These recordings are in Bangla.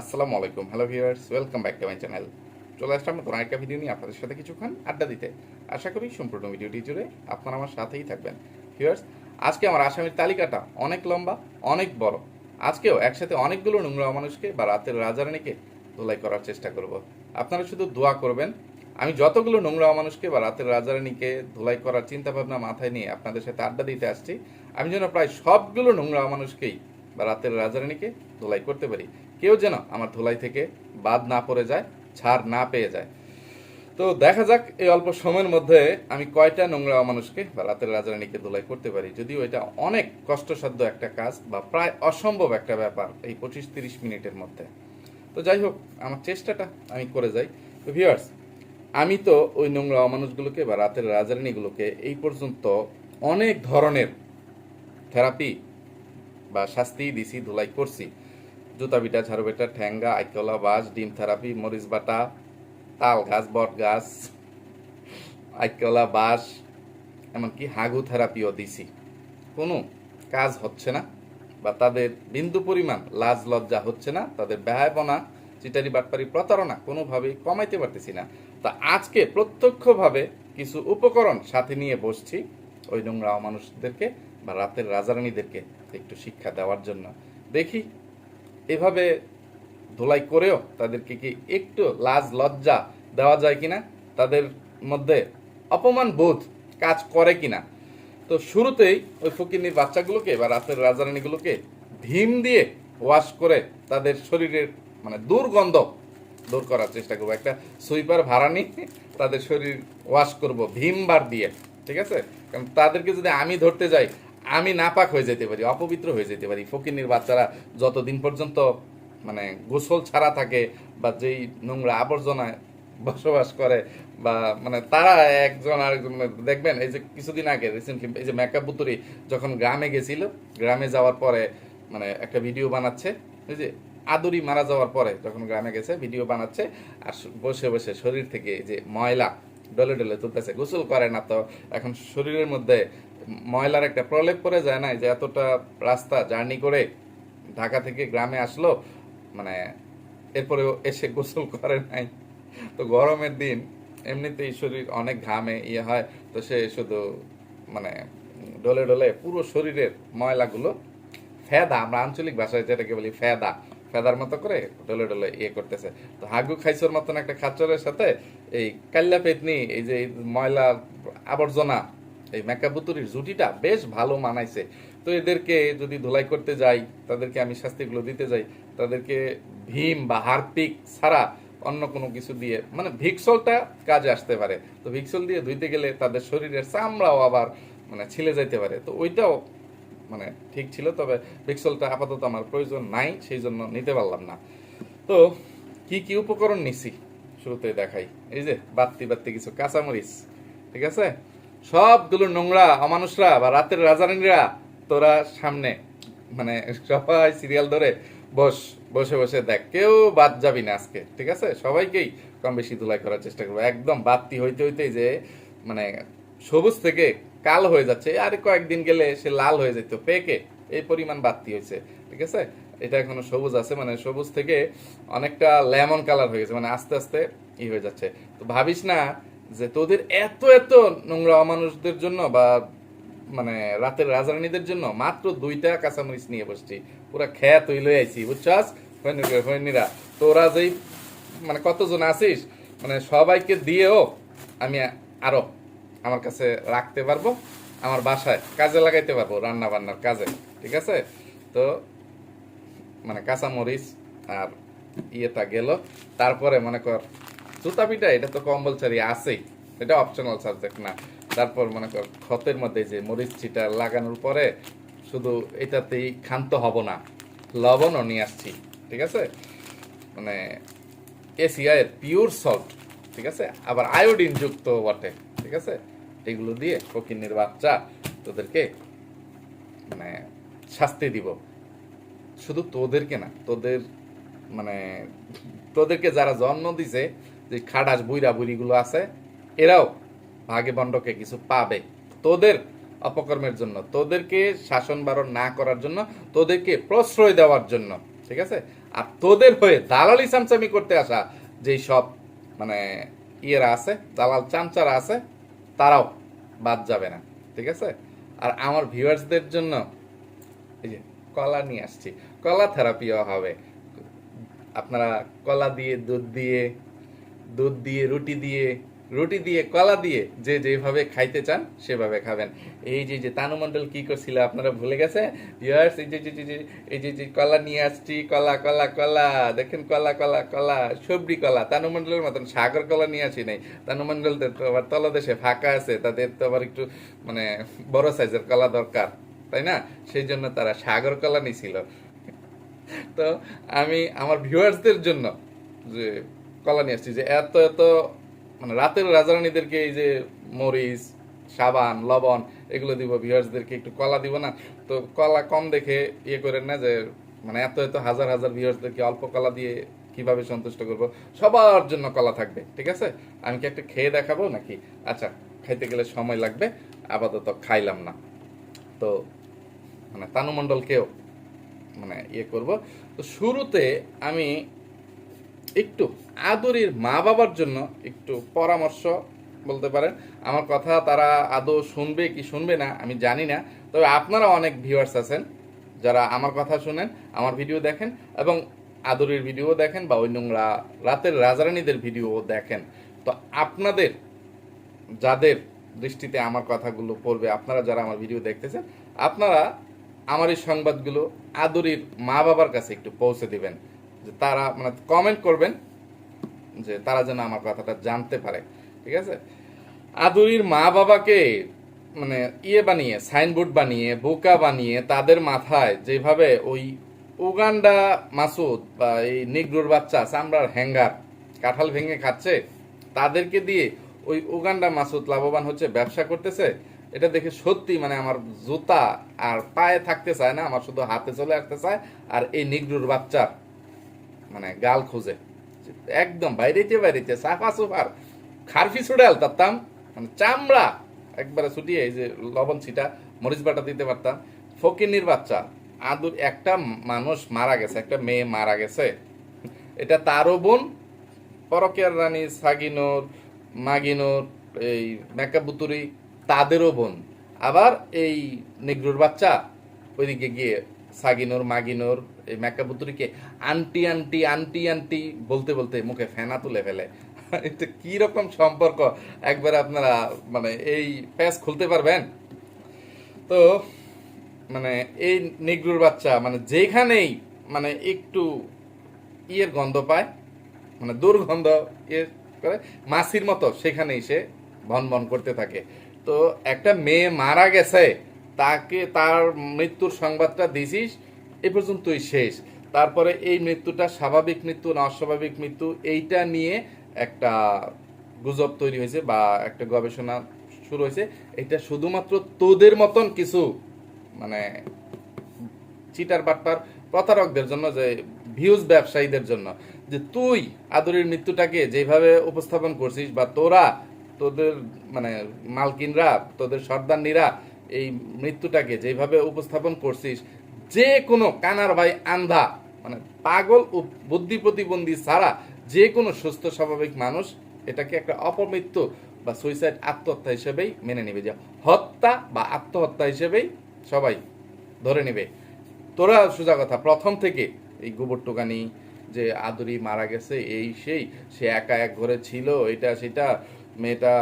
আসসালামু আলাইকুম। Hello viewers welcome back to my channel চলে আসলাম কোনো একটা ভিডিও নিয়ে আপনাদের সাথে কিছুক্ষণ আড্ডা দিতে। আশা করি সম্পূর্ণ ভিডিওটি জুড়ে আপনারা আমার সাথেই থাকবেন। ভিউয়ার্স আজকে আমার আসামির তালিকাটা অনেক লম্বা, অনেক বড়। আজকেও একসাথে অনেকগুলো নোংরা মানুষকে বা রাতের রাজারানীকে ধোলাই করার চেষ্টা করব। আপনারা শুধু দোয়া করবেন, আমি যতগুলো নোংরা মানুষকে বা রাতের রাজারানীকে ধোলাই করার চিন্তাভাবনা মাথায় নিয়ে আপনাদের সাথে আড্ডা দিতে আসছি, আমি যেন প্রায় সবগুলো নোংরা মানুষকেই বা রাতের রাজারানীকে ধোলাই করতে পারি। কেউ যেন আমার ধোলাই থেকে বাদ না পড়ে যায়, ছাড় না পেয়ে যায়। তো দেখা যাক এই অল্প সময়ের মধ্যে আমি কয়টা নোংরা মানুষকে বা রাতের রাজারানীকে ধোলাই করতে পারি। যদিও এটা অনেক কষ্টসাধ্য একটা কাজ বা প্রায় অসম্ভব একটা ব্যাপার এই পঁচিশ তিরিশ মিনিটের মধ্যে। তো যাই হোক, আমার চেষ্টাটা আমি করে যাই। তো ভিউয়ার্স আমি তো ওই নোংরা মানুষগুলোকে বা রাতের রাজারানীগুলোকে এই পর্যন্ত অনেক ধরনের থেরাপি বা শাস্তি দিছি, ধুলাই করছি। জুতা বিটা ঝাড়ু বেটা ঠ্যাঙ্গা, আইকলা বাস ডিম থেরাপি, মরিচ বাটা, তাল গাছ, বট গাছ, আইকলা বাস এমনকি হাগু থেরাপিও দিছি। কোনো কাজ হচ্ছে না বা তাদের বিন্দু পরিমাণ লাজ লজ্জা হচ্ছে না, তাদের ব্যয়পনা চিটারি বাটপারি প্রতারণা কোনোভাবেই কমাইতে পারতেছি না। তা আজকে প্রত্যক্ষভাবে কিছু উপকরণ সাথে নিয়ে বসছি ওই নোংরা মানুষদেরকে বা রাতের রাজারানীদেরকে একটু শিক্ষা দেওয়ার জন্য। দেখি এভাবে ধোলাই করেও তাদেরকে কি একটু লাজ লজ্জা দেওয়া যায় কিনা? তাদের মধ্যে অপমান বোধ কাজ করে কিনা? তো শুরুতেই ওই ফকিনির বাচ্চাগুলোকে বা রাতের রাজারানীগুলোকে ভীম দিয়ে ওয়াশ করে তাদের শরীরের মানে দুর্গন্ধ দূর করার চেষ্টা করব। একটা সুইপার ভাড়া নিয়ে তাদের শরীর ওয়াশ করব, ভীম বার দিয়ে, ঠিক আছে? কারণ তাদেরকে যদি আমি ধরতে যাই আমি নাপাক হয়ে যেতে পারি, অপবিত্র হয়ে যেতে পারি। ফকিনির বাচ্চারা যতদিন পর্যন্ত মানে গোসল ছাড়া থাকে বা যেই নোংরা আবর্জনায় বসবাস করে বা মানে তারা একজন আরেকজন দেখবেন, এই যে কিছুদিন আগে রিসেন্টলি এই যে মেকআপ বুতুরি যখন গ্রামে গেছিল, গ্রামে যাওয়ার পরে মানে একটা ভিডিও বানাচ্ছে, এই যে আদুরি মারা যাওয়ার পরে যখন গ্রামে গেছে ভিডিও বানাচ্ছে, আর বসে বসে শরীর থেকে যে ময়লা ডলে ডলে তুলতেছে। গোসল করে না তো, এখন শরীরের মধ্যে ময়লার একটা প্রলেপ পড়ে যায় না? যে এতটা রাস্তা জার্নি করে ঢাকা থেকে গ্রামে আসলো মানে এরপরেও এসে গোসল করে নাই। তো গরমের দিন এমনিতেই শরীর অনেক ঘামে ইয়ে হয়। তো সে শুধু মানে ডলে ডলে পুরো শরীরের ময়লাগুলো ফেদা, আমরা আঞ্চলিক ভাষায় যেটাকে বলি ফেদা। ফেদার মতো করে ডলে ডলে ইয়ে করতেছে। তো হাগু খাইছোর মতন একটা খাচ্চরের সাথে এই কাল্লা পেতনি, এই যে ময়লা আবর্জনা এই মেকাবুতুরির জুটিটা বেশ ভালো মানাইছে। তো এদেরকে যদি ধুলাই করতে যাই, তাদেরকে আমি শাস্তিগুলো দিতে যাই, তাদেরকে ভীম বা হারপিক ছাড়া অন্য কোনো কিছু দিয়ে মানে ভিক্সলটা কাজে আসতে পারে। তো ভিক্সল দিয়ে ধুইতে গেলে তাদের শরীরের চামড়াও আবার মানে ছিলে যাইতে পারে। তো ওইটাও মানে ঠিক ছিল, তবে ভিক্সলটা আপাতত আমার প্রয়োজন নাই, সেই জন্য নিতে পারলাম না। তো কি কি উপকরণ নিছি? শুরুতে দেখাই। এই যে বাত্তি বাত্তি কিছু কাঁচামরিচ, ঠিক আছে? সবগুলো নোংরা, অমানুষরা বা রাতের রাজারানীরা তোরা সামনে মানে সবাই সিরিয়াল ধরে বস, বসে বসে দেখ। কেউ বাদ যাবি না আজকে, ঠিক আছে? সবাইকেই কম বেশি ধুলাই করার চেষ্টা করব। একদম বাত্তি হইতে হইতে যে মানে সবুজ থেকে কাল হয়ে যাচ্ছে। আর কয়েকদিন গেলে সে লাল হয়ে যেত। পেকে, এই পরিমাণ বাত্তি হয়েছে, ঠিক আছে? এটা এখনও সবুজ আছে মানে সবুজ থেকে অনেকটা লেমন কালার হয়ে গেছে মানে আস্তে আস্তে ই হয়ে যাচ্ছে। তো ভাবিস না যে তোদের এত এত নোংরা মানুষদের জন্য বা মানে রাতের রাজারানীদের জন্য মাত্র দুইটা কাঁচামরিচ নিয়ে বসছি। পুরা খেয়া তুই লই আইছি, বুঝছাস? হইনিরা তোরা যেই মানে কতজন আছিস? মানে সবাইকে দিয়েও আমি আরও আমার কাছে রাখতে পারব, আমার বাসায় কাজে লাগাইতে পারব রান্না বান্নার কাজে, ঠিক আছে? তো মানে কাঁচামরিচ আর ইয়েটা গেল। তারপরে মনে কর জুতা পিঠা এটা তো কম্পালসারি আছেই। এটা অপশনাল সাবজেক্ট না। তারপর মনে কর, ক্ষতের মধ্যে যে মরিচ চিটা লাগানোর পরে শুধু এটাতেই ক্ষান্ত হব না, লবণও নিয়ে আসছি, ঠিক আছে? মানে এসিআই পিওর সল্ট ঠিক আছে? আবার আয়োডিন যুক্ত বটে, ঠিক আছে? এগুলো দিয়ে ফকিনের বাচ্চা তোদেরকে মানে শাস্তি দিব। শুধু তোদেরকে না, তোদের মানে তোদেরকে যারা জন্ম দিছে যে খাডাস বুইরা বুড়িগুলো আছে, এরাও ভাগে বন্ডকে কিছু পাবে। তোদের অপকর্মের জন্য, তোদেরকে শাসন বারণ না করার জন্য, তোদেরকে প্রশ্রয় দেওয়ার জন্য, ঠিক আছে? আর তোদের হয়ে দালালি চামচামি করতে আসা যেই সব মানে ইয়েরা আছে, দালাল চামচারা আছে, তারাও বাদ যাবে না, ঠিক আছে? আর আমার ভিউয়ার্সদের জন্য, এই যে কলা নিয়ে আসছি, কলা থেরাপিও হবে। আপনারা কলা দিয়ে, দুধ দিয়ে দুধ দিয়ে, রুটি দিয়ে রুটি দিয়ে, কলা দিয়ে যে যেভাবে খাইতে চান সেভাবে খাবেন। এই যে যে তানু মণ্ডল কি করছিল আপনারা ভুলে গেছে? ইয়ার্স এই যে এই যে যে কলা নিয়ে আসছি, কলা কলা কলা, দেখেন কলা কলা কলা সবরি কলা তানু মণ্ডলের মতন সাগর কলা নিয়ে আসি নাই। তানু মণ্ডলদের তো আবার তলদেশে ফাঁকা আছে, তাদের তো আবার একটু মানে বড় সাইজের কলা দরকার, তাই না? সেই জন্য তারা সাগর কলা নিছিল। তো আমি, আমার ভিউয়ার্সদের জন্য যে কলা নিয়ে আসছি যে এত এত মানে রাতের রাজারানীদেরকে এই যে মরিচ, সাবান, লবণ, এগুলো দিব ভিউয়ার্সদেরকে একটু কলা দিব না? তো কলা কম দেখে ইয়ে করেন না যে মানে এত এত হাজার হাজার ভিউয়ার্সদেরকে অল্প কলা দিয়ে কীভাবে সন্তুষ্ট করব? সবার জন্য কলা থাকবে, ঠিক আছে? আমি কি একটা খেয়ে দেখাবো নাকি? আচ্ছা খাইতে গেলে সময় লাগবে, আপাতত খাইলাম না। তো মানে তানুমণ্ডলকেও মানে ইয়ে করব। তো শুরুতে আমি একটু আদরের মা বাবার জন্য একটু পরামর্শ বলতে পারেন। আমার কথা তারা আদৌ শুনবে কি শুনবে না, আমি জানি না। তবে আপনারা অনেক ভিউয়ার্স আছেন, যারা আমার কথা শুনেন, আমার ভিডিও দেখেন এবং আদরের ভিডিও দেখেন বা ওই নোংরা রাতের রাজারানীদের ভিডিও দেখেন। তো আপনাদের, যাদের দৃষ্টিতে আমার কথাগুলো পড়বে, আপনারা যারা আমার ভিডিও দেখতেছেন, আপনারা আমার এই সংবাদগুলো আদরির মা বাবার কাছে একটু পৌঁছে দিবেন। যে তারা মানে কমেন্ট করবেন যে তারা যেন আমার কথাটা জানতে পারে, ঠিক আছে? আদুরির মা বাবাকে মানে ইয়ে বানিয়ে সাইনবোর্ড বানিয়ে, বোকা বানিয়ে তাদের মাথায় যেভাবে ওই উগান্ডা মাসুদ বা এই নিগ্রোর বাচ্চা, চামড়ার হ্যাঙ্গার, কাঁঠাল ভেঙে খাচ্ছে, তাদেরকে দিয়ে ওই উগান্ডা মাসুদ লাভবান হচ্ছে, ব্যবসা করতেছে, এটা দেখে সত্যি মানে আমার জুতা আর পায়ে থাকতে চায় না, আমার শুধু হাতে চলে আসতে চায়, আর এই নিগ্রুর বাচ্চার মানে গাল খুঁজে। একদম বাইরেতে বাইরেতে সাফা সুফার খারফি ছুড়ে তারতাম মানে চামড়া। একবারে ছুটিয়ে এই যে লবণ ছিটা, মরিচ বাটা দিতে পারতাম। ফকিনির বাচ্চা। আদুর একটা মানুষ মারা গেছে, একটা মেয়ে মারা গেছে। এটা তারও বোন পরকের রানী সাগিনোর, মাগিনোর, এই মেকাবুতুরি তাদেরও বোন। আবার এই নেগ্রোর বাচ্চা, ওইদিকে গিয়ে সাগিনোর, মাগিনোর এই মেকাবুতুরিকে আন্টি আন্টি আন্টি আন্টি বলতে বলতে মুখে ফেনা তুলে ফেলে। এটা কি রকম সম্পর্ক? একবার আপনারা মানে এই প্যাচ খুলতে পারবেন? তো মানে এই নেগ্রোর বাচ্চা মানে যেখানেই মানে একটু ইয়ের গন্ধ পায় মানে দুর্গন্ধ ইয়ে করে, মাসির মতো সেখানেই সে ভন ভন করতে থাকে। তো একটা মেয়ে মারা গেছে, তাকে তার মৃত্যুর সংবাদটা দিছিস এ পর্যন্তই শেষ। তারপরে এই মৃত্যুটা স্বাভাবিক মৃত্যু না অস্বাভাবিক মৃত্যু, এইটা নিয়ে একটা গুজব তৈরি হয়েছে বা একটা গবেষণা শুরু হয়েছে। এটা শুধুমাত্র তোদের মতন কিছু মানে চিটার বাটপার প্রতারকদের জন্য, যে ভিউজ ব্যবসায়ীদের জন্য, যে তুই আদরের মৃত্যুটাকে যেভাবে উপস্থাপন করছিস বা তোরা, তোদের মানে মালকিনরা, তোদের সর্দারনীরা এই মৃত্যুটাকে যেভাবে উপস্থাপন করছিস যে কোনো কানার ভাই আন্ধা মানে পাগল ও বুদ্ধি প্রতিবন্ধী ছাড়া যে কোনো সুস্থ স্বাভাবিক মানুষ এটাকে একটা অপমৃত্যু বা সুইসাইড আত্মহত্যা হিসেবেই মেনে নেবে। যে হত্যা বা আত্মহত্যা হিসেবেই সবাই ধরে নেবে। তোরা সোজা কথা, প্রথম থেকে এই গোবর টোকানি যে আদরি মারা গেছে, এই সেই, সে একা এক ঘরে ছিল, এটা সেটা, মেয়েটা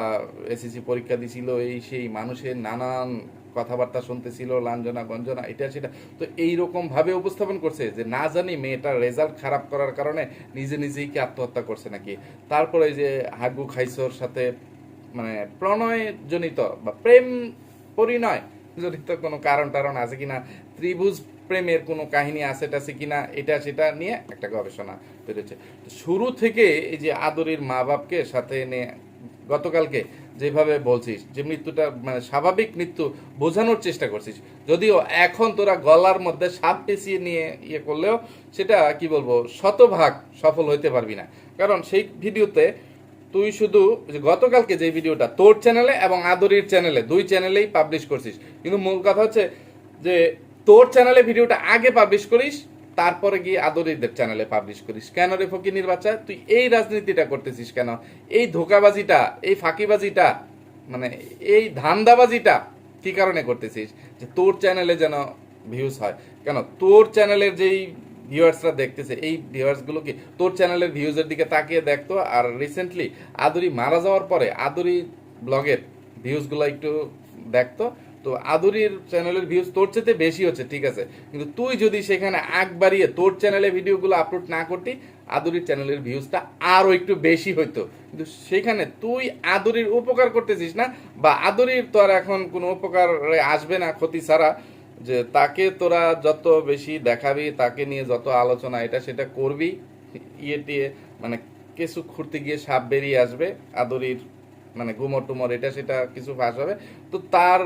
এসএসসি পরীক্ষা দিছিল, এই সেই, মানুষের নানান কথাবার্তা শুনতেছিল লাঞ্জনা গঞ্জনা, এটা সেটা। তো এইরকম ভাবে উপস্থাপন করছে যে না জানি মেয়েটার রেজাল্ট খারাপ করার কারণে নিজে নিজেই কি আত্মহত্যা করছে নাকি। তারপরে যে হাগু খাইসোর সাথে মানে প্রণয় জনিত বা প্রেম পরিণয় জনিত কোনো কারণ টারণ আছে কিনা, ত্রিভুজ প্রেমের কোনো কাহিনী আছে টাছে কিনা, এটা সেটা নিয়ে একটা গবেষণা বেরোচ্ছে। শুরু থেকে এই যে আদরির মা বাপকে সাথে নিয়ে গতকালকে যেভাবে বলছিস, যে মৃত্যুটা মানে স্বাভাবিক মৃত্যু বোঝানোর চেষ্টা করছিস। যদিও এখন তোরা গলার মধ্যে সাপ পেঁচিয়ে নিয়ে ইয়ে করলেও সেটা, কি বলব, শতভাগ সফল হইতে পারবি না। কারণ সেই ভিডিওতে তুই শুধু গতকালকে যে ভিডিওটা, তোর চ্যানেলে এবং আদরির চ্যানেলে, দুই চ্যানেলেই পাবলিশ করছিস। কিন্তু মূল কথা হচ্ছে যে তোর চ্যানেলে ভিডিওটা আগে পাবলিশ করিস তারপরে গিয়ে আদরিদের চ্যানেলে পাবলিশ করিস। কেন রে ফকিনির বাচ্চা তুই এই রাজনীতিটা করতেছিস কেন? এই ধোকাবাজিটা, এই ফাঁকিবাজিটা মানে এই ধান্দাবাজিটা কি কারণে করতেছিস? যে তোর চ্যানেলে যেন ভিউজ হয়। কেন? তোর চ্যানেলের যেই ভিউয়ার্সরা দেখতেছে, এই ভিউয়ার্সগুলো কি তোর চ্যানেলের ভিউজের দিকে তাকিয়ে দেখতো? আর রিসেন্টলি আদুরি মারা যাওয়ার পরে আদুরি ব্লগের ভিউজগুলো একটু দেখতো। তো আদুরির চ্যানেলের ভিউজ তোর চেয়ে বেশি হচ্ছে, ঠিক আছে? কিন্তু তুই যদি সেখানে আগ বাড়িয়ে তোর চ্যানেলে ভিডিওগুলো আপলোড না করতি, আদুরির চ্যানেলের ভিউজটা আরও একটু বেশি হইতো। কিন্তু সেখানে তুই আদুরির উপকার করতেছিস না, বা আদুরির তো আর এখন কোনো উপকার আসবে না ক্ষতি ছাড়া, যে তাকে তোরা যত বেশি দেখাবি, তাকে নিয়ে যত আলোচনা, এটা সেটা করবি ইয়ে টিয়ে মানে কিছু খুঁড়তে গিয়ে সাপ বেরিয়ে আসবে, আদরির মানে গুমর টুমর এটা সেটা কিছু ফাঁস হবে। তো তার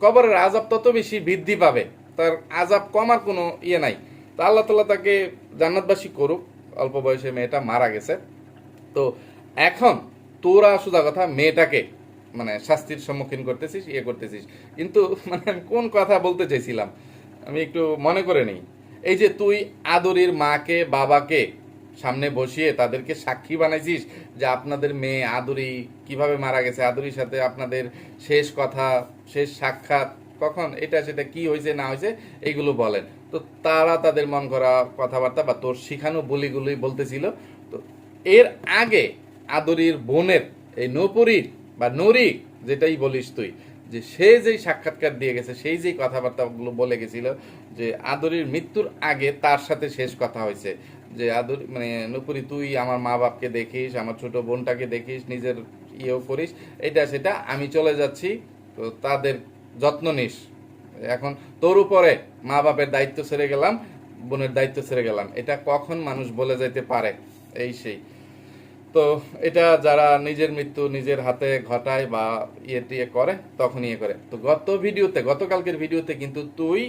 কবরের আজাব তত বেশি বৃদ্ধি পাবে। তার আজাব কমার কোনো ইয়ে নাই। তো আল্লাহ তালা তাকে জান্নাতবাসী করুক। অল্প বয়সে মেয়েটা মারা গেছে। তো এখন তোরা সোজা কথা, মেয়েটাকে মানে শাস্তির সম্মুখীন করতেছিস ইয়ে করতেছিস। কিন্তু মানে আমি কোন কথা বলতে চাইছিলাম? আমি একটু মনে করে নিই। এই যে তুই আদরির মাকে, বাবাকে সামনে বসিয়ে তাদেরকে সাক্ষী বানাইছিস যে আপনাদের মেয়ে আদুরি কীভাবে মারা গেছে? আদুরির সাথে আপনাদের শেষ কথা, শেষ সাক্ষাৎ কখন? এটা, সেটা কি হয়েছে, না হয়েছে এইগুলো বলেন। তো তারা তাদের মন করা কথাবার্তা বা তোর শিখানো বলিগুলোই বলতেছিল। তো এর আগে আদরির বোনের এই নপুরীর বা নরি যেটাই বলিস তুই, যে সে যেই সাক্ষাৎকার দিয়ে গেছে, সেই যেই কথাবার্তাগুলো বলে গেছিল যে আদরির মৃত্যুর আগে তার সাথে শেষ কথা হয়েছে। যে আদর মানে নুপুরি, তুই আমার মা বাপকে দেখিস, আমার ছোট বোনটাকে দেখিস, নিজের ইয়েও করিস, এটা সেটা, আমি চলে যাচ্ছি, তো তাদের যত্ন নিস। এখন তোর উপরে মা বাপের দায়িত্ব ছেড়ে গেলাম, বোনের দায়িত্ব ছেড়ে গেলাম। এটা কখন মানুষ বলে যেতে পারে? এই সেই। তো এটা যারা নিজের মৃত্যু নিজের হাতে ঘটায় বা ইয়ে টিয়ে করে, তখন ইয়ে করে। তো গত ভিডিওতে, গতকালকের ভিডিওতে কিন্তু তুই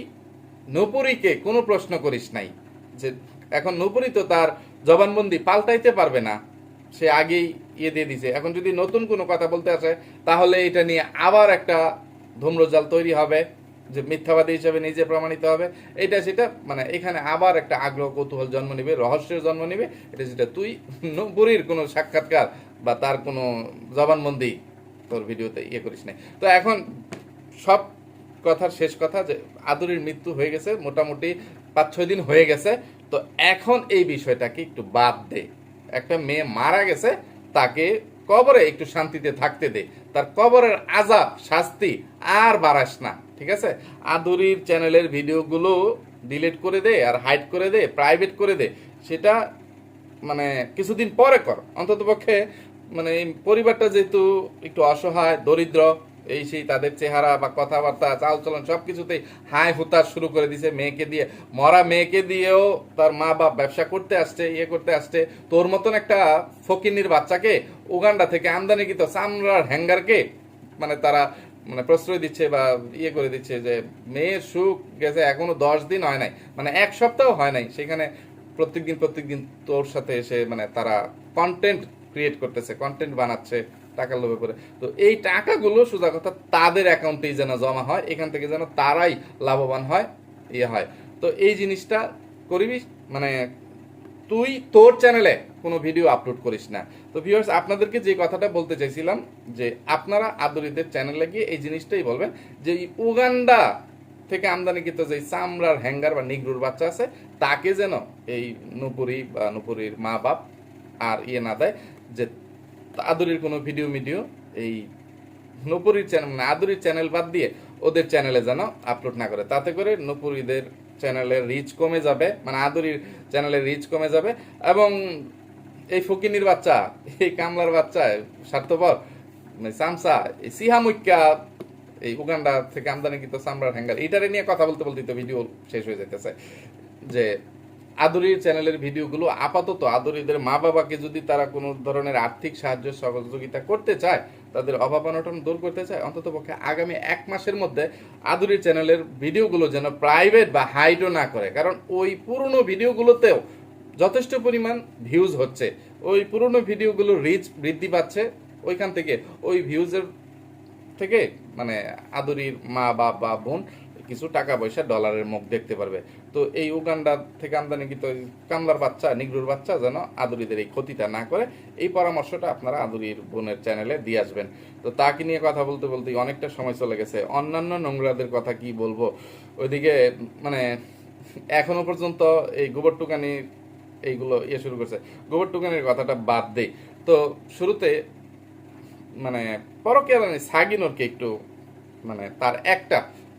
নপুরীকে কোনো প্রশ্ন করিস নাই, যে এখন নপুরী তো তার জবানবন্দি পাল্টাইতে পারবে না। সে আগেই ইয়ে দিয়ে দিছে। এখন যদি নতুন কোনো কথা বলতে আসে, তাহলে এটা নিয়ে আবার একটা ধূম্রজাল তৈরি হবে, যে মিথ্যাবাদী হিসেবে নিজে প্রমাণিত হবে। এটা সেটা মানে এখানে আবার একটা আগ্রহ কৌতূহল জন্ম নেবে, রহস্যের জন্ম নেবে। এটা যেটা তুই নপুরীর কোনো সাক্ষাৎকার বা তার কোনো জবানবন্দি তোর ভিডিওতে ইয়ে করিস না তো এখন সব কথার শেষ কথা যে আদুরির মৃত্যু হয়ে গেছে, মোটামুটি পাঁচ ছয় দিন হয়ে গেছে। তো এখন এই বিষয়টাকে একটু বাদ দে। একটা মেয়ে মারা গেছে, তাকে কবরে একটু শান্তিতে থাকতে দে। তার কবরের আজাব শাস্তি আর বাড়াস না, ঠিক আছে? আদুরির চ্যানেলের ভিডিওগুলো ডিলিট করে দে আর হাইড করে দে, প্রাইভেট করে দে। সেটা মানে কিছুদিন পরে কর। অন্ততপক্ষে মানে পরিবারটা যেহেতু একটু অসহায়, দরিদ্র এই সেই তাদের চেহারা বা কথাবার্তা, চালচলন সব কিছুতেই হাই হুতার শুরু করে দিছে মেয়েকে দিয়ে। মরা মেয়েকে দিয়েও তার মা বাপ ব্যবসা করতে আসছে ইয়ে করতে আসছে। তোর মতন একটা ফকিনির বাচ্চাকে উগান্ডা থেকে আমদানিকৃত চামড়ার হ্যাঙ্গারকে মানে তারা মানে প্রশ্রয় দিচ্ছে বা ইয়ে করে দিচ্ছে যে, মেয়ের সুখ গেছে এখনও দশ দিন হয় নাই। মানে এক সপ্তাহ হয় নাই। সেখানে প্রত্যেকদিন প্রত্যেকদিন তোর সাথে এসে মানে তারা কন্টেন্ট ক্রিয়েট করতেছে কন্টেন্ট বানাচ্ছে। টাকার লোভে করে তো এই টাকাগুলো সোজা কথা তাদের অ্যাকাউন্টেই যেন জমা হয়, এখান থেকে যেন তারাই লাভবান হয় ইয়ে হয়। তো এই জিনিসটা করিবি মানে তুই তোর চ্যানেলে কোনো ভিডিও আপলোড করিস না। তো ভিউয়ার্স আপনাদেরকে যে কথাটা বলতে চাইছিলাম, যে আপনারা আদরিদের চ্যানেলে গিয়ে এই জিনিসটাই বলবেন, যে উগান্ডা থেকে আমদানিকৃত যে চামড়ার হ্যাঙ্গার বা নিগ্রুর বাচ্চা আছে, তাকে যেন এই নুপুরি বা নুপুরির মা বাপ আর ইয়ে না দেয়, যে আদুরির কোনো ভিডিও মিডিও এই নুপুরির চ্যানেল মানে আদুরির চ্যানেল বাদ দিয়ে ওদের চ্যানেলে যেন আপলোড না করে। তাতে করে নুপুরিদের চ্যানেলের রিচ কমে যাবে মানে আদুরির চ্যানেলের রিচ কমে যাবে এবং এই ফকিনির বাচ্চা, এই কামলার বাচ্চা স্বার্থপর মানে সামসা, এই সিহামুক্কা এই উগান্ডা থেকে আমদানিকৃত চামড়ার হ্যাঙ্গার, এইটারে নিয়ে কথা বলতে বলতে তো ভিডিও শেষ হয়ে যেতেছে যে আদরির চ্যানেলের ভিডিওগুলো আপাতত আদরিদের মা বাবাকে যদি তারা কোনো ধরনের আর্থিক সাহায্য, সহযোগিতা করতে চায়, তাদের অভাব অনটন দূর করতে চায় অন্তত পক্ষে আগামী এক মাসের মধ্যে আদুরির চ্যানেলের ভিডিওগুলো যেন প্রাইভেট বা হাইডও না করে। কারণ ওই পুরনো ভিডিওগুলোতেও যথেষ্ট পরিমাণ ভিউজ হচ্ছে। ওই পুরনো ভিডিওগুলো রিচ বৃদ্ধি পাচ্ছে। ওইখান থেকে ওই ভিউজের থেকে মানে আদুরির মা বা বোন কিছু টাকা পয়সা ডলারের মুখ দেখতে পারবে। তো এই উগান্ডা থেকে আমদানি কিন্তু ওই কামলার বাচ্চা, নিগ্রুর বাচ্চা যেন আদুরিদের এই ক্ষতিটা না করে, এই পরামর্শটা আপনারা আদুরির বোনের চ্যানেলে দিয়ে আসবেন। তো তাকে নিয়ে কথা বলতে বলতে অনেকটা সময় চলে গেছে। অন্যান্য নোংরাদের কথা কি বলব? ওইদিকে মানে এখনও পর্যন্ত এই গোবর টুকানি এইগুলো ইয়ে শুরু করছে। গোবর টুকানির কথাটা বাদ দেই। তো শুরুতে মানে পরকীয়া রানী সাগিনোরকে একটু মানে তার একটা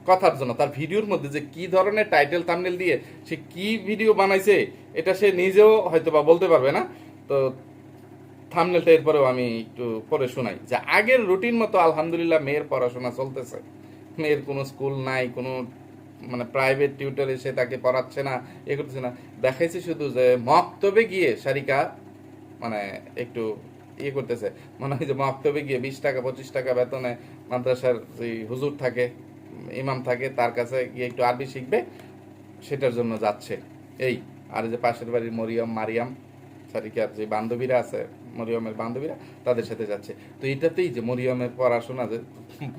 কথার জন্য, তার ভিডিওর মধ্যে যে কি ধরনের টাইটেল থাম্বনেল দিয়ে সে কি ভিডিও বানাইছে, এটা সে নিজেও হয়তো বা বলতে পারবে না। তো থামনেলটা এরপরেও আমি একটু পরে শোনাই যে আগের রুটিন মতো আলহামদুলিল্লাহ মেয়ের পড়াশোনা চলতেছে। মেয়ের কোনো স্কুল নাই, কোনো মানে প্রাইভেট টিউটার এসে তাকে পড়াচ্ছে না, এ করতেছে না। দেখাইছে শুধু যে মক্তবে গিয়ে সারিকা মানে একটু ইয়ে করতেছে। মনে হয় যে মক্তবে গিয়ে বিশ টাকা, পঁচিশ টাকা বেতনে মাদ্রাসার যে হুজুর থাকে ইমাম থাকে, তার কাছে গিয়ে একটু আরবি শিখবে, সেটার জন্য যাচ্ছে। এই, আর যে পাশের বাড়ির মরিয়ম, মারিয়াম সারিকার যে বান্ধবীরা আছে, মরিয়মের বান্ধবীরা, তাদের সাথে যাচ্ছে। তো এটাতেই যে মরিয়মের পড়াশোনা যে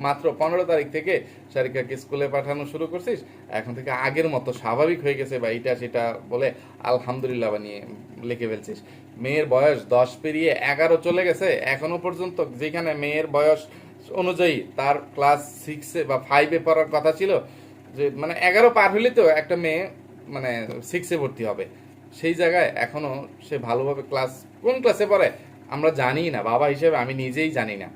মাত্র পনেরো তারিখ থেকে সারিকাকে স্কুলে পাঠানো শুরু করছিস, এখন থেকে আগের মতো স্বাভাবিক হয়ে গেছে বা এটা সেটা বলে আলহামদুলিল্লাহ বানিয়ে লিখে ফেলছিস। মেয়ের বয়স দশ পেরিয়ে এগারো চলে গেছে, এখনও পর্যন্ত যেখানে মেয়ের বয়স অনুযায়ী তার ক্লাস সিক্সে বা ফাইভে পড়ার কথা ছিল যে মানে এগারো পার হলে তো একটা মেয়ে মানে সিক্সে ভর্তি হবে। সেই জায়গায় এখনও সে ভালোভাবে ক্লাস কোন ক্লাসে পড়ে আমরা জানি না, বাবা হিসেবে আমি নিজেই জানি না।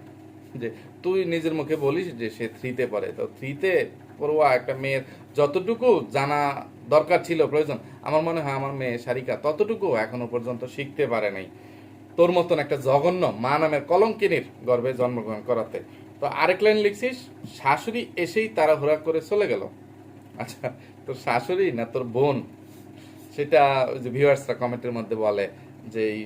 যে, তুই নিজের মুখে বলিস যে সে থ্রিতে পড়ে। তো থ্রিতে পড়ুয়া একটা মেয়ের যতটুকু জানা দরকার ছিল, প্রয়োজন, আমার মনে হয় আমার মেয়ে সারিকা ততটুকু এখনও পর্যন্ত শিখতে পারে নাই। তোর মতন একটা জঘন্য মা নামের কলঙ্কিনীর গর্ভে জন্মগ্রহণ করাতে। তো আরেক লাইন লিখছিস, শাশুড়ি এসেই তাড়াহুড়া করে চলে গেল। আচ্ছা তোর শাশুড়ি না তোর বোন? সেটা যে ভিউয়ার্সরা কমেন্টের মধ্যে বলে যে, এই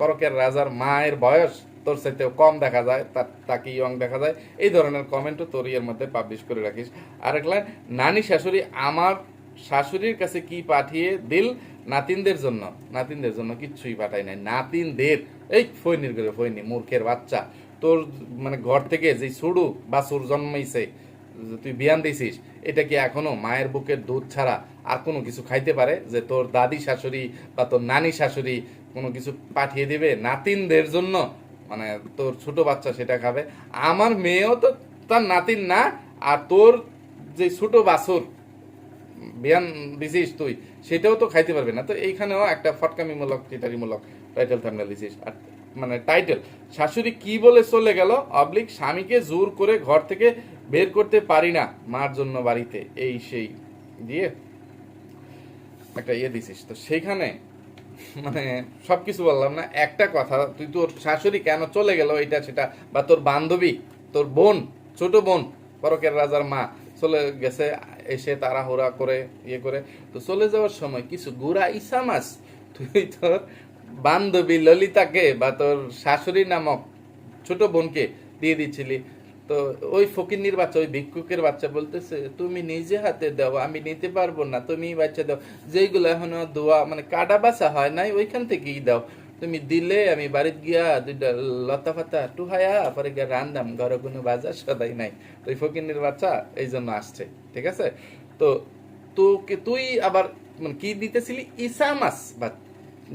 পরকের রাজার মায়ের বয়স তোর সাথেও কম দেখা যায় তার তাকে ইয়ং দেখা যায়। এই ধরনের কমেন্টও তোর ইয়ের মধ্যে পাবলিশ করে রাখিস। আরেক লাইন, নানি শাশুড়ি আমার শাশুড়ির কাছে কি পাঠিয়ে দিল নাতিনদের জন্য? নাতিনদের জন্য কিচ্ছুই পাঠাই নাই, নাতিনদের। এই ফৈনির করে ফৈনি, মূর্খের বাচ্চা। তোর মানে ঘর থেকে যে সুড়ু বাছুর জন্মাইছে, তুই বিয়ান দিছিস, এটা কি এখনও মায়ের বুকের দুধ ছাড়া আর কোনো কিছু খাইতে পারে? যে তোর দাদি শাশুড়ি বা তোর নানি শাশুড়ি কোনো কিছু পাঠিয়ে দিবে নাতিনদের জন্য? মানে তোর ছোট বাচ্চা সেটা খাবে। আমার মেয়েও তো তার নাতিন না, আর তোর যে ছোট বাছুর, বিয়ান দিছিস তুই, সেটাও তো খাইতে পারবে না। তো এইখানেও একটা ফটকামিমূলক চিটারিমূলক টাইটেল থামনেল দিছিস। আর মানে টাইটেল শাশুড়ি কি বলে চলে গেল? অবলিক স্বামীকে জোর করে ঘর থেকে বের করতে পারি না মার জন্য বাড়িতে। এই সেই দিয়ে একটা ইয়ে দিছিস। তো সেইখানে মানে সবকিছু বললাম না, একটা কথা, তুই তোর শাশুড়ি কেন চলে গেল এটা সেটা, বা তোর বান্ধবী, তোর বোন, ছোট বোন, পরকের রাজার মা, চলে গেছে, এসে তাড়াহুড়া করে ইয়ে করে, তো চলে যাওয়ার সময় কিছু গুড়া ইসা মাছ তুই তোর বান্ধবী ললিতাকে বা তোর শাশুড়ি নামক ছোট বোনকে দিয়ে দিচ্ছিলি তো ওই ফকিন্নির বাচ্চা, ওই ভিক্ষুকের বাচ্চা বলতেছে, তুমি নিজে হাতে দাও, আমি নিতে পারব না, তুমি বাচ্চা দাও। যেইগুলো এখনও দোয়া মানে কাটা বাসা হয় নাই, ওইখান থেকেই দাও। তুমি দিলে আমি বাড়িতে গিয়া দুইটা লতা পাতা টুহায়া, পরে গিয়া রান্দাম, ঘরে কোনো বাজার সদাই নাই। তো ওই ফকিন্নির বাচ্চা এই জন্য আসছে, ঠিক আছে? তো তোকে তুই আবার মানে কি দিতেছিলি? ইসা মাছ বা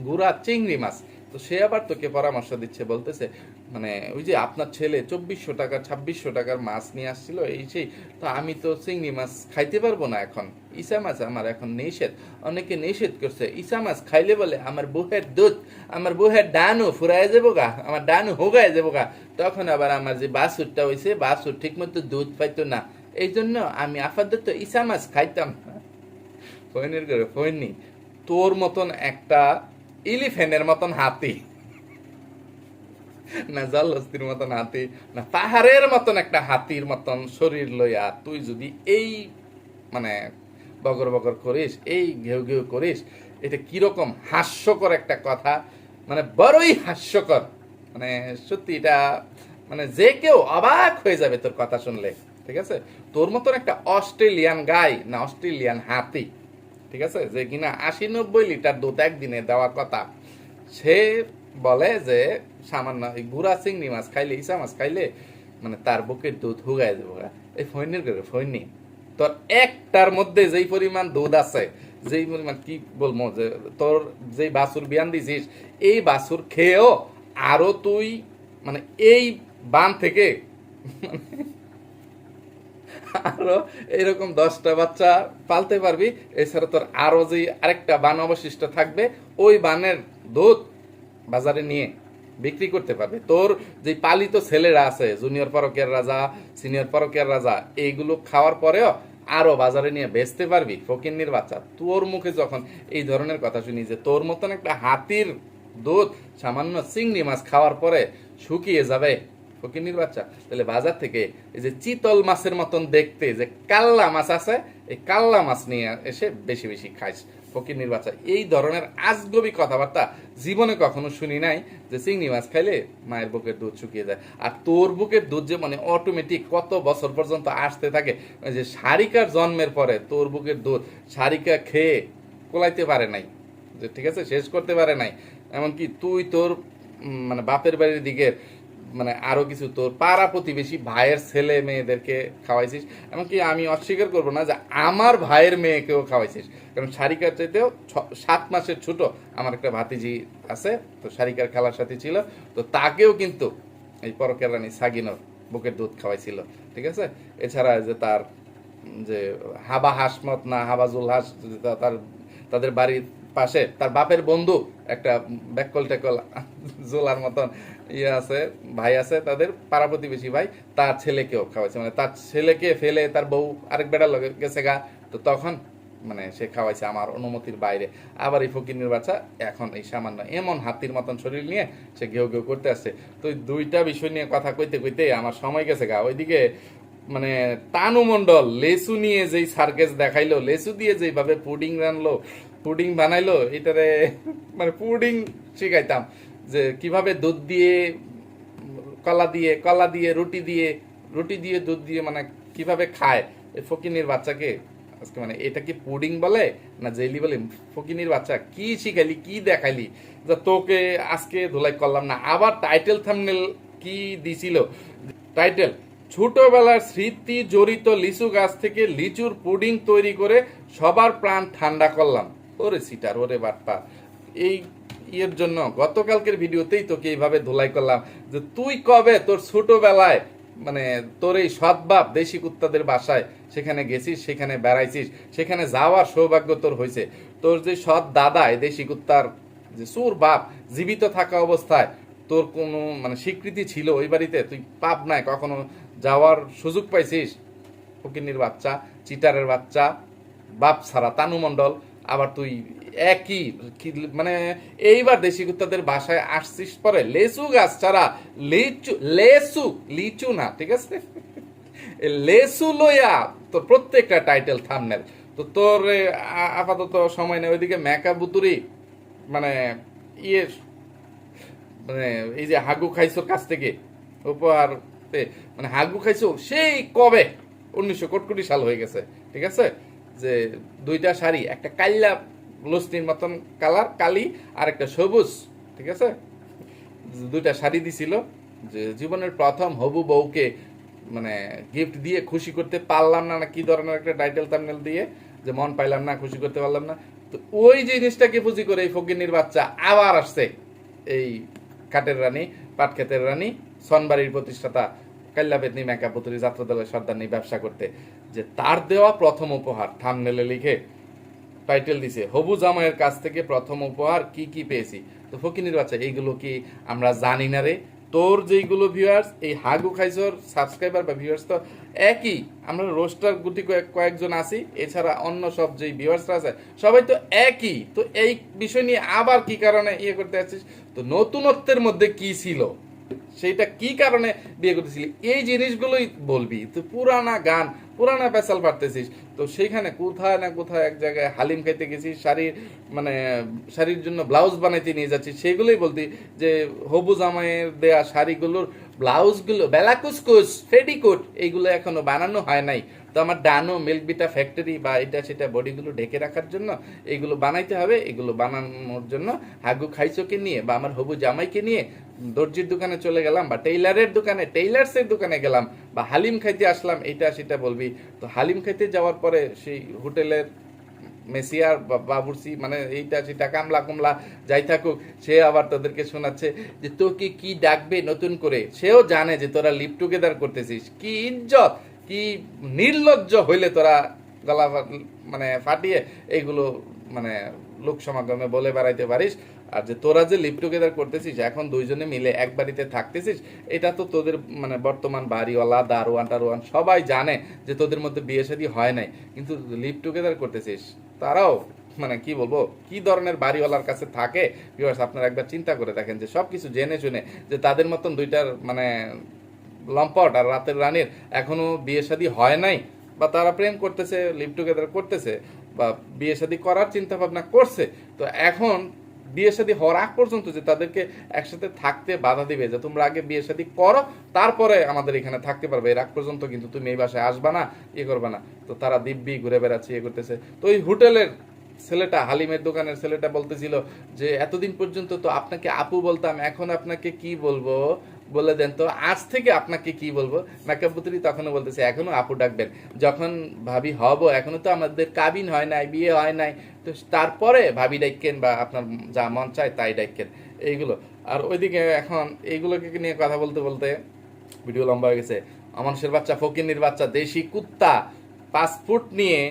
গুড়া চিংড়ি মাছ। তো সে আবার তোকে পরামর্শ দিচ্ছে, বলতেছে মানে ওই যে আপনার ছেলে চব্বিশশো টাকা, ছাব্বিশশো টাকার মাছ নিয়ে আসছিল, এই সেই, তো আমি তো চিংড়ি মাছ খাইতে পারব না এখন। ইসা মাছ আমার এখন নিষেধ। অনেকে নিষেধ করছে, ইসা মাছ খাইলে বলে, আমার বুহের দুধ, আমার বুহের ডানু ফুরাই যাব গা, আমার ডানু হোগায় যাব গা। তখন আবার আমার যে বাসুরটা হয়েছে বাসুর ঠিক মতো দুধ পাইতো না। এই জন্য আমি আপাতত ইসা মাছ খাইতাম। না ফৈনের করে ফৈনি তোর মতন একটা ইলিফেনের মতন হাতি। না জলহস্তির মতন হাতি, না পাহাড়ের মতন একটা হাতির মতন শরীর লইয়া তুই যদি এই মানে বগর বগর করিস, এই ঘেউ ঘেউ করিস, এটা কীরকম হাস্যকর একটা কথা মানে বড়ই হাস্যকর। মানে সত্যি এটা মানে যে কেউ অবাক হয়ে যাবে তোর কথা শুনলে, ঠিক আছে? তোর মতন একটা অস্ট্রেলিয়ান গাই, না অস্ট্রেলিয়ান হাতি। ঠিক আছে? যে কিনা আশি নব্বই লিটার দুধ একদিনে দেওয়ার কথা, সে বলে যে সামান্য গুড়া চিংড়ি মাছ খাইলে ইসা মাছ খাইলে মানে তার বুকের দুধ হুগায় দেবো। এই ফৈনির করে, ফৈনি। তোর একটার মধ্যে যেই পরিমাণ দুধ আছে, যেই পরিমাণ কি বলব যে তোর যেই বাছুর বিয়ান দিছিস, এই বাছুর খেয়েও আরও তুই মানে এই বান থেকে আরও এরকম দশটা বাচ্চা পালতে পারবি। এছাড়া তোর আরও যে আরেকটা বান অবশিষ্ট থাকবে, ওই বানের দুধ বাজারে নিয়ে বিক্রি করতে পারবে। তোর যে পালিত ছেলেরা আছে জুনিয়র পরকের রাজা সিনিয়র পরকের রাজা, এইগুলো খাওয়ার পরেও আরও বাজারে নিয়ে বেচতে পারবি, ফকিন্নির বাচ্চা। তোর মুখে যখন এই ধরনের কথা শুনি যে তোর মতন একটা হাতির দুধ, সামান্য চিংড়ি মাছ খাওয়ার পরে শুকিয়ে যাবে ফকিন্নির বাচ্চা তাহলে বাজার থেকে এই যে চিতল মাছের মতন দেখতে যে কাল্লা মাছ আছে, এই কাল্লা মাছ নিয়ে এসে বেশি বেশি খাইস। ফকিন্নির বাচ্চা এই ধরনের আজগবি কথাবার্তা জীবনে কখনো শুনি নাই যে চিংড়ি মাছ খাইলে মায়ের বুকের দুধ শুকিয়ে যায়। আর তোর বুকের দুধ যে মানে অটোমেটিক কত বছর পর্যন্ত আসতে থাকে যে শারিকার জন্মের পরে তোর বুকের দুধ শারিকা খেয়ে কোলাইতে পারে নাই, যে ঠিক আছে, শেষ করতে পারে নাই। এমনকি তুই তোর মানে বাপের বাড়ির দিকে মানে আরও কিছু তোর পাড়া প্রতিবেশী ভাইয়ের ছেলে মেয়েদেরকে খাওয়াইছিস। এমনকি আমি অস্বীকার করব না যে আমার ভাইয়ের মেয়েকেও খাওয়াইছিস। কারণ সারিকার চাইতেও সাত মাসের ছোট আমার একটা ভাতিজি আছে, তো সারিকার খেলার সাথে ছিল, তো তাকেও কিন্তু এই পরকের রানী সাগিনর বুকের দুধ খাওয়াইছিল, ঠিক আছে? এছাড়া যে তার যে হাবা হাসমত না হাবাজুল হাস তার, তাদের বাড়ির পাশে তার বাপের বন্ধু, একটা ব্যাকল টেকল জোলার মতন ইয়ে আছে, ভাই আছে, তাদের পাড়া প্রতিবেশী ভাই, তার ছেলেকেও খাওয়াইছে। মানে তার ছেলেকে ফেলে তার বউ আরেক বেড়া লগে গেছে গা, তো তখন মানে সে খাওয়াইছে আমার অনুমতির বাইরে। আবার এই ফকিনের বাচ্চা এখন এই সামান্য এমন হাতির মতন শরীর নিয়ে সে ঘেউ ঘেউ করতে আসছে। তো দুইটা বিষয় নিয়ে কথা কইতে কইতে আমার সময় গেছে গা। ওইদিকে মানে তানু মন্ডল লেসু নিয়ে যেই সার্কেস দেখাইলো, লেসু দিয়ে যেভাবে পুডিং রানলো পুডিং বানাইলো, এটারে মানে পুডিং শিখাইতাম যে কীভাবে দুধ দিয়ে, কলা দিয়ে কলা দিয়ে, রুটি দিয়ে রুটি দিয়ে দুধ দিয়ে মানে কীভাবে খায় এই ফকিনির বাচ্চাকে? আজকে মানে এটা কি পুডিং বলে না জেলি বলে? ফকিনির বাচ্চা কি শিখাইলি, কি দেখাইলি? যে তোকে আজকে ধুলাই করলাম না। আবার টাইটেল থামনেল কি দিছিল? টাইটেল ছোটবেলার স্মৃতি জড়িত লিচু গাছ থেকে লিচুর পুডিং তৈরি করে সবার প্রাণ ঠান্ডা করলাম। ওরে সিটার, ওরে বাটপা এই ইয়ের জন্য, গতকালকের ভিডিওতেই তোকে এইভাবে ধোলাই করলাম যে তুই কবে তোর ছোটবেলায় মানে তোর এই সৎবাপ দেশি কুত্তাদের বাসায়, সেখানে গেছিস, সেখানে বেড়াইছিস, সেখানে যাওয়ার সৌভাগ্য তোর হয়েছে। তোর যে সৎ দাদা, এই দেশি কুত্তার যে সুর বাপ, জীবিত থাকা অবস্থায় তোর কোনো মানে স্বীকৃতি ছিল ওই বাড়িতে? তুই পাপ নাই, কখনো যাওয়ার সুযোগ পাইছিস? ফকিন্নির বাচ্চা, চিটারের বাচ্চা, বাপ ছাড়া, তানু মণ্ডল। আবার তুই একই মানে এইবার দেশি কুত্তাদের বাসায় আসছিস পরে লেসু গাছ ছাড়া লিচু লেসু লিচু না, ঠিক আছে? লেসু লইয়া তোর প্রত্যেকটা টাইটেল থামনেল তো তোর আপাতত সময় নেই, ওইদিকে মেকা বুতুরি মানে ইয়ে মানে এই যে হাগু খাইছোর কাছ থেকে, উপহার মানে হাগু খাইছো, সেই কবে? উনিশশো কোটকুটি সাল হয়ে গেছে, ঠিক আছে? যে দুইটা শাড়ি, একটা কাল্লা লসনির মতন কালার, কালি আর একটা সবুজ, ঠিক আছে? দুইটা শাড়ি দিছিল, যে জীবনের প্রথম হবু বউকে মানে গিফট দিয়ে খুশি করতে পারলাম না না কি ধরনের একটা টাইটেল থাম্বনেল দিয়ে, যে মন পাইলাম না, খুশি করতে পারলাম না। তো ওই জিনিসটাকে পুঁজি করে এই ফকিনির বাচ্চা আবার আসছে, এই কাটের রানী, পাটক্ষেতের রানী, সনবাড়ির প্রতিষ্ঠাতা কাল্লাবেদনি মেকা পুতুরি যাত্রা দলের সর্দারনি ব্যবসা করতে। যে তার দেওয়া প্রথম উপহার, থামনেলে লিখে টাইটেল দিছে, হবু জামাইয়ের কাছ থেকে প্রথম উপহার কি কি পেয়েছি? তো ফকিনির বাচ্চা, এইগুলো কি আমরা জানি না রে? তোর যেইগুলো ভিউয়ার্স এই হাগু খাইছর সাবস্ক্রাইবার বা ভিউয়ার্স তো একই। আমরা রোস্টার গুটি কয়েক, কয়েকজন আছি, এছাড়া অন্য সব যেই ভিউয়ার্সরা আছে, সবাই তো একই। তো এই বিষয় নিয়ে আবার কি কারণে ইয়ে করতে আছিস তো নতুনত্বের মধ্যে কি ছিল? সেইটা কি কারণে বিয়ে করতেছিলি? এই জিনিসগুলোই বলবি। তো পুরানা গান, পুরানা পেশাল পারতেছিস। তো সেইখানে কোথায় না কোথায় এক জায়গায় হালিম খাইতে গেছিস, শাড়ির মানে শাড়ির জন্য ব্লাউজ বানাইতে নিয়ে যাচ্ছিস সেগুলোই বলতি যে হবু জামাইয়ের দেয়া শাড়িগুলোর ব্লাউজগুলো বেলাকুসকুস ফেডিকোট এইগুলো এখনও বানানো হয় নাই। তো আমার ডানো মিল্ক বিটা ফ্যাক্টরি বা এটা সেটা বডিগুলো ঢেকে রাখার জন্য এগুলো বানাইতে হবে, এগুলো বানানোর জন্য হাগু খাইচোকে নিয়ে বা আমার হবু জামাইকে নিয়ে দর্জির দোকানে চলে গেলাম বা টেইলারের দোকানে, টেইলার্সের দোকানে গেলাম বা হালিম খাইতে আসলাম, এইটা সেটা বলবি। তো হালিম খাইতে যাওয়ার পরে সেই হোটেলের মেসিয়ার বাবুরসি মানে এইটা সেটা কামলা কুমলা যাই থাকুক, সে আবার তোদেরকে শোনাচ্ছে যে তোকে কি ডাকবে নতুন করে? সেও জানে যে তোরা লিপ টুগেদার করতেছিস। কি ইজ্জত, কি নির্লজ্জ হইলে তোরা গলা মানে ফাটিয়ে এইগুলো মানে লোক সমাগমে বলে বেড়াইতে পারিস। আর যে তোরা যে লিপ টুগেদার করতেছিস, এখন দুইজনে মিলে এক বাড়িতে থাকতেছিস, এটা তো তোদের মানে বর্তমান বাড়িওয়ালা, দারোয়ান, টারোয়ান সবাই জানে যে তোদের মধ্যে বিয়ে শাদী হয় নাই। কিন্তু লিপ টুগেদার করতেছিস, তারাও মানে কি বলব, কি ধরনের বাড়িওয়ালার কাছে থাকে? ভিউয়ার্স আপনারা একবার চিন্তা করে দেখেন যে সব কিছু জেনে শুনে যে তাদের মতন দুইটার মানে লম্পট আর রাতের রানীর এখনও বিয়ে শাদী হয় নাই, বা তারা প্রেম করতেছে লিভ টুগেদার করতেছে, বা বিয়ে শাদী করার চিন্তা ভাবনা করছে, তো এখন বিয়ে শাদী হওয়ার আগ পর্যন্ত যে তাদেরকে একসাথে থাকতে বাধা দিবে, যে তোমরা আগে বিয়ে শাদী করো, তারপরে আমাদের এখানে থাকতে পারবে। এর আগ পর্যন্ত কিন্তু তুমি এই বাসায় আসবা না ইয়ে করবে না। তো তারা দিব্যি ঘুরে বেড়াচ্ছে ইয়ে করতেছে। তো ওই হোটেলের ছেলেটা, হালিমের দোকানের ছেলেটা বলতেছিল যে, এতদিন পর্যন্ত তো আপনাকে আপু বলতাম, এখন আপনাকে কি বলব? বলে দেন। তো আজ থেকে আপনাকে কি বলব? মেকাপুত্রী তখনও বলতেছে, এখনও আপু ডাকবেন। যখন ভাবি, হব, এখনও তো আমাদের কাবিন হয় নাই, বিয়ে হয় নাই। তো তারপরে ভাবি ডাইকেন বা আপনার যা মন চায় তাই ডাইকেন এইগুলো। আর ওইদিকে এখন এইগুলোকে নিয়ে কথা বলতে বলতে ভিডিও লম্বা হয়ে গেছে। মানুষের বাচ্চা ফকিনির বাচ্চা, দেশি কুত্তা পাসপোর্ট নিয়ে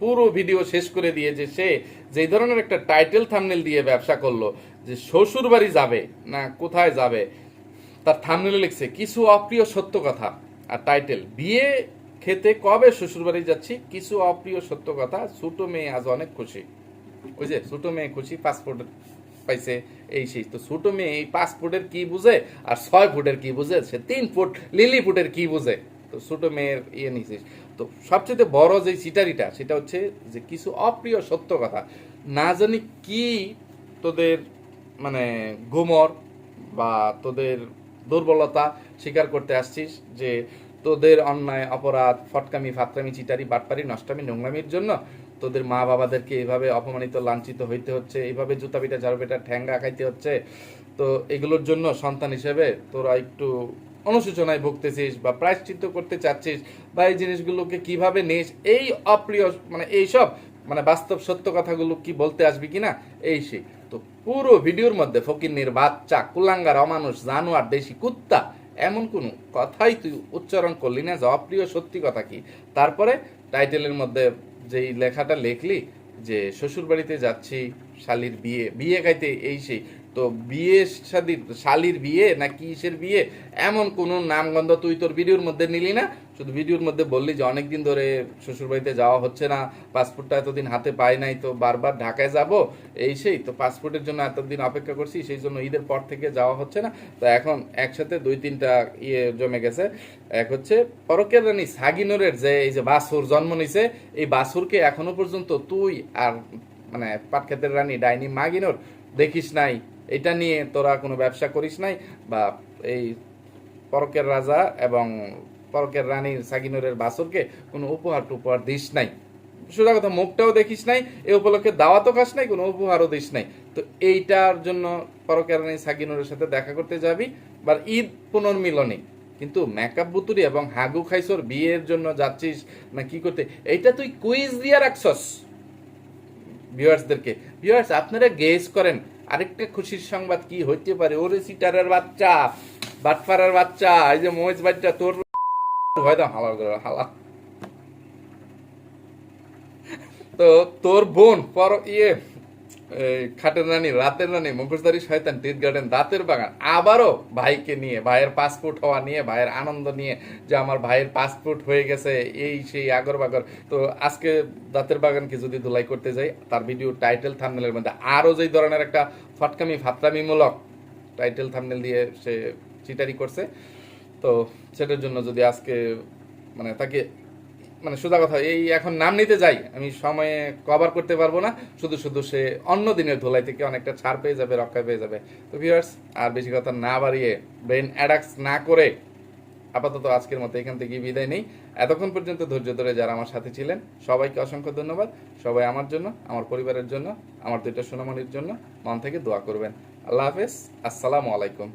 পুরো ভিডিও শেষ করে দিয়ে যে সে যে ধরনের একটা টাইটেল থামনেল দিয়ে ব্যবসা করল, যে শ্বশুর বাড়ি যাবে না কোথায় যাবে তার থামনেলে লিখছে, কিছু অপ্রিয় সত্য কথা। আর টাইটেল বিয়ে খেতে কবে শ্বশুর বাড়ি যাচ্ছি? কিছু অপ্রিয় সত্য কথা। ছোট মেয়ে আজ অনেক খুশি। ওই যে, ছোট মেয়ে খুশি পাসপোর্ট পাইছে, এই সেই। তো ছোট মেয়ে এই পাসপোর্টের কি বুঝে? আর ছয় ফুটের কি বুঝে? সে তিন ফুট, লিলি ফুটের কি বুঝে? তো ছোট মেয়ের ইয়ে নিছিস তো সবচেয়ে বড় যে চিটারিটা, সেটা হচ্ছে যে, কিছু অপ্রিয় সত্য কথা। না জানি কি তোদের মানে গুমর বা তোদের দুর্বলতা স্বীকার করতে আসছিস যে তোদের অন্যায়, অপরাধ, ফটকামি ফাতরামি চিটারি, বাটপারি, নষ্টামি, নোংরামির জন্য তোদের মা বাবাদেরকে এইভাবে অপমানিত, লাঞ্ছিত হইতে হচ্ছে, এইভাবে জুতা পিটা ঝাড়ু পিটা ঠ্যাঙ্গা খাইতে হচ্ছে। তো এগুলোর জন্য সন্তান হিসেবে তোরা একটু অনুশোচনায় ভুগতেছিস বা প্রায়শ্চিত্ত করতে চাচ্ছিস বা এই জিনিসগুলোকে কীভাবে নিস, এই অপ্রিয় মানে এইসব মানে বাস্তব সত্য কথাগুলো কি বলতে আসবি কিনা? এই সেই। তো পুরো ভিডিওর মধ্যে ফকিন্নির বাচ্চা, কুলাঙ্গার, অমানুষ, জানোয়ার, দেশি কুত্তা, এমন কোনো কথাই তুই উচ্চারণ করলি না যে অপ্রিয় সত্যি কথা কি। তারপরে টাইটেলের মধ্যে যেই লেখাটা লেখলি যে শ্বশুর বাড়িতে যাচ্ছি, শালির বিয়ে বিয়ে খাইতে এই সেই। তো বিয়ে শালির বিয়ে না কিসের বিয়ে, এমন কোনো নামগন্ধ তুই তোর ভিডিওর মধ্যে নিলি না শুধু ভিডিওর মধ্যে বললি যে অনেকদিন ধরে শ্বশুর বাড়িতে যাওয়া হচ্ছে না, পাসপোর্টটা এতদিন হাতে পাই নাই, তো বারবার ঢাকায় যাব, এই সেই, তো পাসপোর্টের জন্য এতদিন অপেক্ষা করছি, সেই জন্য ঈদের পর থেকে যাওয়া হচ্ছে না। তো এখন একসাথে দুই তিনটা ইয়ে জমে গেছে। এক হচ্ছে পরকের রানী সাগিনুরের যে, এই যে বাসুর জন্ম নিছে, এই বাসুরকে এখনও পর্যন্ত তুই আর মানে পাটক্ষেতের রানী ডাইনি মাগিনোর দেখিস নাই। এটা নিয়ে তোরা কোনো ব্যবসা করিস নাই বা এই পরকের রাজা এবং পরকের রানী সাগিনুরের বাসুরকে কোনো উপহার টুপহার দিস নাই। সোজা কথা, মুখটাও দেখিস নাই, এ উপলক্ষে দাওয়াতও খাস নাই, কোনো উপহারও দিস নাই। তো এইটার জন্য পরকের রানী সাগিনুরের সাথে দেখা করতে যাবি বা ঈদ পুনর্মিলনে। কিন্তু মেকআপ বুতুরি এবং হাগু খাইসোর বিয়ের জন্য যাচ্ছিস না কি করতে, এইটা তুই কুইজ দিয়ে রাখছস। ভিউয়ার্সদেরকে, ভিউয়ার্স, আপনারা গেস করেন, আরেকটা খুশির সংবাদ কি হইতে পারে? ওরে সিটারের বাচ্চা, বাটফারের বাচ্চা, এই যে মহিষ বাচ্চা তোর হয়তো হালা করে হালা তো তোর বোন পর ইয়ে খাটের রানী রাতের রানী মুখোশধারী শয়তান, টিট গার্ডেন দাঁতের বাগান, আবারও ভাইকে নিয়ে, ভাইয়ের পাসপোর্ট হওয়া নিয়ে, ভাইয়ের আনন্দ নিয়ে যে আমার ভাইয়ের পাসপোর্ট হয়ে গেছে, এই সেই আগর বাগর তো আজকে দাঁতের বাগানকে যদি ধুলাই করতে যাই, তার ভিডিও টাইটেল থামনেলের মধ্যে আরও যেই ধরনের একটা ফটকামি, ফাতরামিমূলক টাইটেল থামনেল দিয়ে সে চিটারি করছে। তো সেটার জন্য যদি আজকে মানে তাকে মানে সোজা কথা, এই এখন নাম নিতে যাই, আমি সময়ে কভার করতে পারব না, শুধু শুধু সে অন্য দিনের ধোলাই থেকে অনেকটা ছাড় পেয়ে যাবে, রক্ষা পেয়ে যাবে। তো ভিউয়ার্স আর বেশি কথা না বাড়িয়ে ব্রেন অ্যাডাক্স না করে আপাতত আজকের মতো এখান থেকে বিদায় নেই। এতক্ষণ পর্যন্ত ধৈর্য ধরে যারা আমার সাথে ছিলেন, সবাইকে অসংখ্য ধন্যবাদ। সবাই আমার জন্য, আমার পরিবারের জন্য, আমার দুইটা সোনামণির জন্য মন থেকে দোয়া করবেন। আল্লাহ হাফেজ, আসসালামু আলাইকুম।